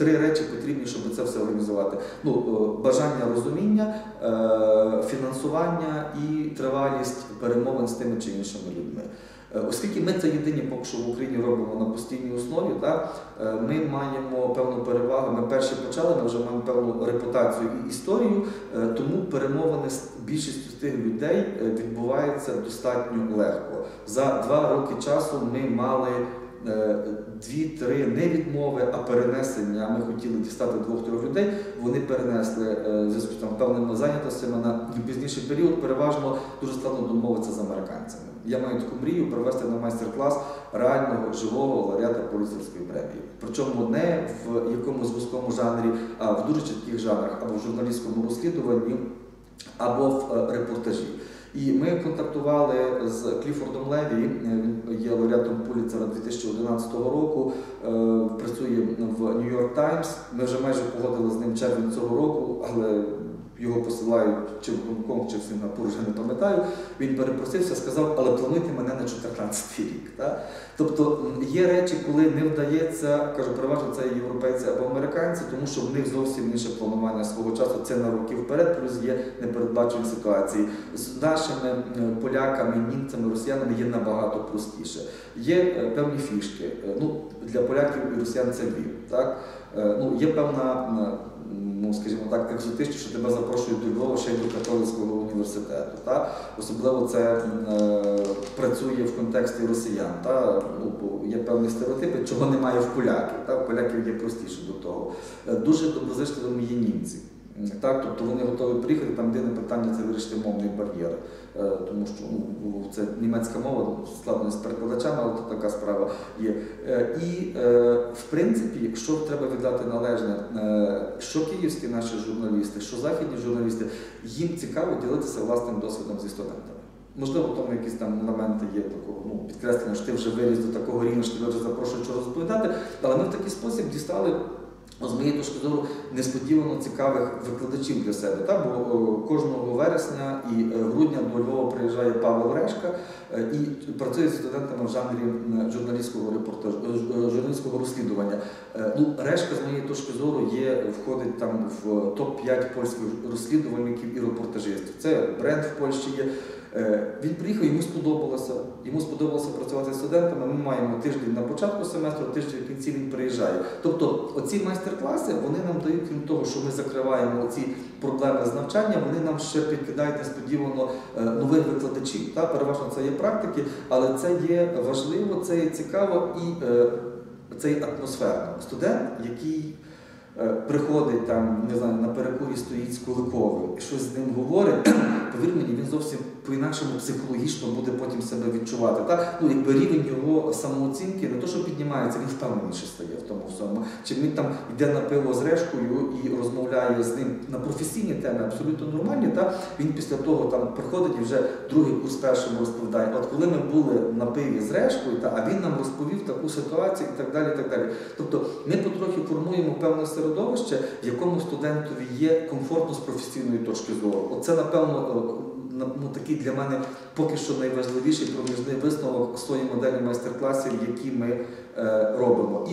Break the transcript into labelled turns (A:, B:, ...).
A: три речі потрібні, щоб це все організувати. Ну, е, бажання розуміння, е, фінансування і тривалість перемовин з тими чи іншими людьми. Е, Оскільки ми це єдині поки що в Україні робимо на постійній основі, так, ми маємо певну перевагу. Ми перші почали, ми вже маємо певну репутацію і історію, тому перемовини з більшістю тих людей відбуваються достатньо легко. За два роки часу ми мали дві-три не відмови, а перенесення. Ми хотіли дістати двох-трьох людей. Вони перенесли е, зв'язку там певними зайнятостями на пізніший період. Переважно дуже складно домовитися з американцями. Я маю таку мрію провести на майстер-клас реального живого лауреата Пуліцерської премії. Причому не в якомусь вузькому жанрі, а в дуже чітких жанрах, або в журналістському розслідуванні, або в е, репортажі. І ми контактували з Кліфордом Леві, е, він є лауреатом Пуліцера 2011 року, е, працює в Нью-Йорк Таймс. Ми вже майже погодили з ним червень цього року, але його посилають чи в Гонконг, чи в Сингапур, вже не пам'ятаю. Він перепросився, сказав, але плануйте мене на 14 рік. Так? Тобто є речі, коли не вдається, кажу, переважно це європейці або американці, тому що в них зовсім інше планування свого часу. Це на роки вперед, плюс є непередбачені ситуації. З нашими поляками, німцями, росіянами є набагато простіше. Є е, певні фішки. Е, Ну, для поляків і росіян це Львів. Так? Е, Ну, є певна. Ну, скажімо так, екзотично, що тебе запрошують до Львова ще й до католицького університету. Та? Особливо це працює в контексті росіян. Та? Ну, бо є певні стереотипи, чого немає в поляків. Та? В поляків є простіше до того. Е, Дуже доброзичливими є німці. Так, тобто вони готові приїхати, там єдине питання це вирішити мовний бар'єр. Е, Тому що ну, це німецька мова, складно з перекладачами, але то така справа є. Е, І в принципі, якщо треба віддати належне, що київські наші журналісти, що західні журналісти, їм цікаво ділитися власним досвідом зі студентами. Можливо, тому якісь там моменти є такого ну, підкреслення, що ти вже виріс до такого рівня, що тебе вже запрошують що розповідати. Але ми в такий спосіб дістали. ну, З моєї точки зору несподівано цікавих викладачів для себе. Та? Бо кожного вересня і е, грудня до Львова приїжджає Павел Решка е, і працює з студентами в жанрі журналістського репортажу, е, е, журналістського розслідування. Е, Ну, Решка, з моєї точки зору, є, входить там в топ-5 польських розслідувальників і репортажистів. Це бренд в Польщі є. Е, Він приїхав, йому сподобалося. Йому сподобалося працювати з студентами. Ми маємо тиждень на початку семестру, тиждень в кінці він приїжджає. Тобто, оці майстер-класи вони нам дають, крім того, що ми закриваємо ці проблеми з навчання, вони нам ще підкидають несподівано е, нових викладачів. Та переважно це є практики, але це є важливо, це є цікаво і це є атмосферно. Студент, який приходить там, не знаю, на перекурі стоїть з Куликовим і щось з ним говорить, повір мені, він зовсім по-інакшому психологічно буде потім себе відчувати. Так? Ну, якби рівень його самооцінки не то, що піднімається, він впевненіше стає в тому всьому. Чи він там йде на пиво з решкою і розмовляє з ним на професійні теми, абсолютно нормальні, та він після того там приходить і вже другий курс першим розповідає. От коли ми були на пиві з решкою, та, а він нам розповів таку ситуацію і так далі. І так далі. Тобто ми потрохи формуємо певне середовище, в якому студентові є комфортно з професійної точки зору. Оце, напевно, е, ну, такий для мене поки що найважливіший проміжний висновок з тої моделі майстер-класів, які ми е, робимо.